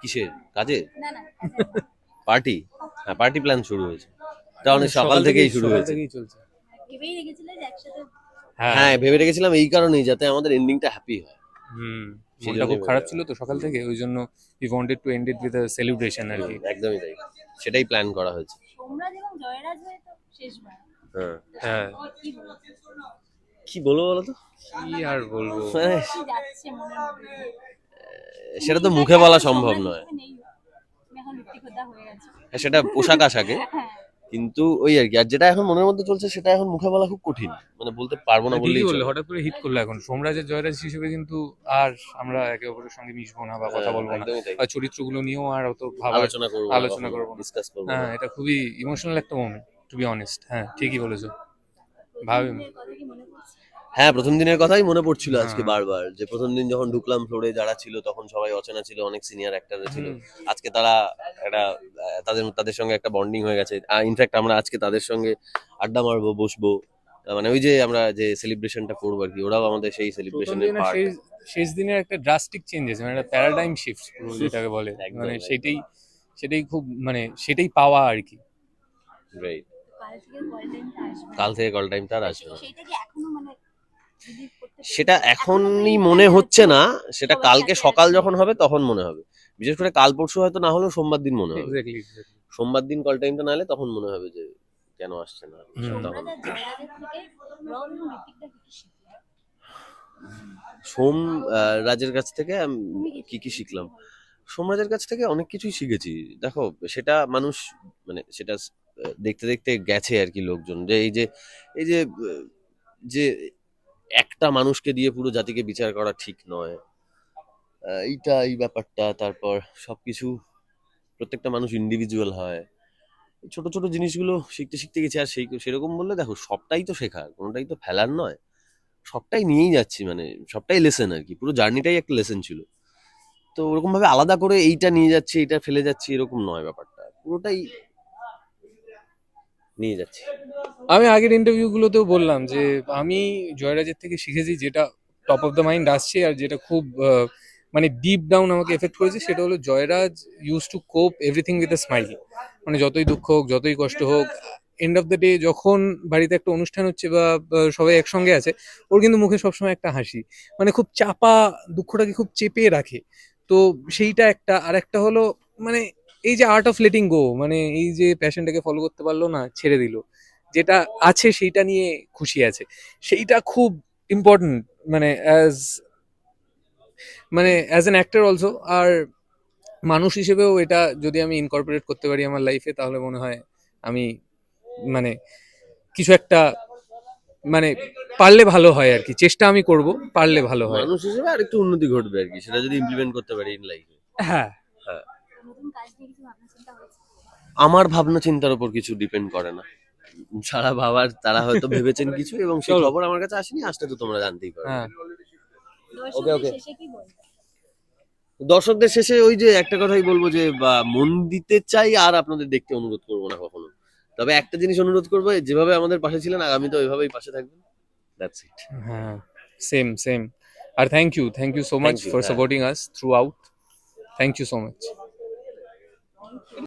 কিসের? কাজে না না পার্টি? হ্যাঁ পার্টি প্ল্যান শুরু হয়েছে। এটা অনেক সকাল থেকেই শুরু সকাল হয়েছে। থেকেই চলছে। ভেবেই রেখেছিলে যে একসাথে হ্যাঁ। ভেবে রেখেছিলাম এই কারণেই যাতে আমাদের এন্ডিংটা হ্যাপি হয়। হুম সেই মনটা খুব খারাপ ছিল তো সকাল থেকে ওই জন্য we wanted to end it with a celebration আর কি। একদমই তাই। সেটাই প্ল্যান করা হয়েছে। সোমরাজ এবং জয়রাজ হয়ে তো শেষবার হ্যাঁ। হ্যাঁ। কি বলব বলো তো? কি আর বলব? মানে যাচ্ছে মনের মধ্যে? সেটা তো মুখে বলা সম্ভব নয়। হয়ে গেছে। হ্যাঁ, সেটা পোশাক আশাকে। হ্যাঁ। কিন্তু ওই আর কি আর যেটা এখন মনের মধ্যে চলছে সেটা এখন মুখে বলা খুব কঠিন। মানে বলতে পারব না বললেই ঠিকই চলে। বললে হঠাৎ করে হিট করল এখন। সোমরাজের জয়রাজ হিসেবে কিন্তু আর আমরা একে অপরের সঙ্গে মিশবো না বা কথা হ্যাঁ, বলব না। বা চরিত্রগুলো নিয়েও আর অত ভাবা আলোচনা করব আলোচনা করব ডিসকাস করব হ্যাঁ এটা খুবই ইমোশনাল একটা মোমেন্ট টু বি অনেস্ট হ্যাঁ ঠিকই বলেছ। ভাবি- হ্যাঁ প্রথম দিনের কথাই মনে পড়ছিল আজকে হ্যাঁ। বারবার যে প্রথম দিন যখন ঢুকলাম ফ্লোরে যারা ছিল তখন সবাই অচেনা ছিল অনেক সিনিয়র অ্যাক্টর ছিল। আজকে তারা একটা তাদের তাদের সঙ্গে একটা বন্ডিং হয়ে গেছে। ইনফ্যাক্ট আমরা আজকে তাদের সঙ্গে আড্ডা মারবো বসবো। মানে ওই যে আমরা যে সেলিব্রেশনটা করব আর কি ওরাও আমাদের সেই সেলিব্রেশনের পার্ট শেষ দিনের একটা ড্রাস্টিক চেঞ্জেস মানে একটা প্যারাডাইম শিফট যেটাকে বলে। একদম, মানে সেটাই সেটাই খুব মানে সেটাই পাওয়া আর কি। রাইট কাল থেকে কল টাইমটা আসবে। কাল থেকে কল টাইমটা আর আসবে না। সেটা কি এখনও মানে সেটা এখনই মনে হচ্ছে না সেটা কালকে সকাল যখন হবে তখন মনে হবে। বিশেষ করে কাল পরশু হয়তো না হলেও সোমবার দিন মনে হবে। সোমবার দিন কল টাইমটা না হলে তখন মনে হবে যে কেন আসছে না। সোম রাজের কাছ থেকে কি কি শিখলাম? সোমরাজের কাছ থেকে অনেক কিছুই শিখেছি। দেখো সেটা মানুষ মানে সেটা দেখতে দেখতে গেছে আর কি লোকজন। যে এই যে এই যে যে একটা মানুষকে দিয়ে পুরো জাতিকে বিচার করা ঠিক নয়। এইটা, এই ব্যাপারটা, তারপর সব কিছু প্রত্যেকটা মানুষ ইন্ডিভিজুয়াল হয়। ছোট ছোট জিনিসগুলো শিখতে শিখতে গেছি, আর সেই, সেরকম বললে দেখো, সবটাই তো শেখার, কোনোটাই তো ফেলার নয়। সবটাই নিয়েই যাচ্ছি মানে সবটাই লেসেন আর কি, পুরো জার্নিটাই একটা লেসেন ছিল। তো ওরকমভাবে আলাদা করে এইটা নিয়ে যাচ্ছি, এইটা ফেলে যাচ্ছি, এরকম নয় ব্যাপারটা। পুরোটাই নিয়ে যাচ্ছি। আমি আগের ইন্টারভিউগুলোতেও বললাম যে, আমি জয়রাজের থেকে শিখেছি যেটা টপ অফ দ্য মাইন্ড আসছে আর যেটা খুব মানে ডিপ ডাউন আমাকে এফেক্ট করেছে, সেটা হলো Joyraj use to cope everything with a smile মানে যতই দুঃখ হোক, যতই কষ্ট হোক এন্ড অফ দ্য ডে যখন বাড়িতে একটা অনুষ্ঠান হচ্ছে বা সবাই একসঙ্গে আছে, ওর কিন্তু মুখে সবসময় একটা হাসি। মানে খুব চাপা, দুঃখটাকে খুব চেপে রাখে। তো সেইটা একটা আর একটা হলো মানে এই যে আর্ট অফ লেটিং গো মানে এই যে প্যাশনটাকে ফলো করতে পারল না ছেড়ে দিল যেটা আছে সেইটা নিয়ে খুশি আছে। সেইটা খুব ইম্পর্টেন্ট মানে অ্যাজ মানে অ্যাজ অ্যান অ্যাক্টর অলসো আর মানুষ হিসেবেও এটা যদি আমি ইনকর্পোরেট করতে পারি আমার লাইফে তাহলে মনে হয় আমি মানে কিছু একটা মানে পারলে ভালো হয় আর কি। চেষ্টা আমি করব পারলে ভালো হয়। মানুষ হিসেবে আর একটু উন্নতি ঘটবে আর কি সেটা যদি ইমপ্লিমেন্ট করতে পারি ইন লাইফে হ্যাঁ। নতুন আমার ভাবনা চিন্তার উপর কিছু ডিপেন্ড করে না। সারা বাবার তারা হয়তো ভেবেছেন কিছু এবং সেই। খবর আমার কাছে আসেনি আসলে তো তোমরা জানতেই পারো হ্যাঁ। দর্শকদের okay. শেষে দর্শকদের শেষে ওই যে একটা কথাই বলব যে বা মন দিতে চাই আর আপনাদের দেখতে অনুরোধ করব না কখনো। তবে একটা জিনিস অনুরোধ করব যেভাবে আমাদের পাশে ছিলেন আগামী তো ওইভাবেই পাশে থাকবেন। দ্যাটস ইট হ্যাঁ same same R thank you thank you so much for. Supporting us throughout thank you so much thank you.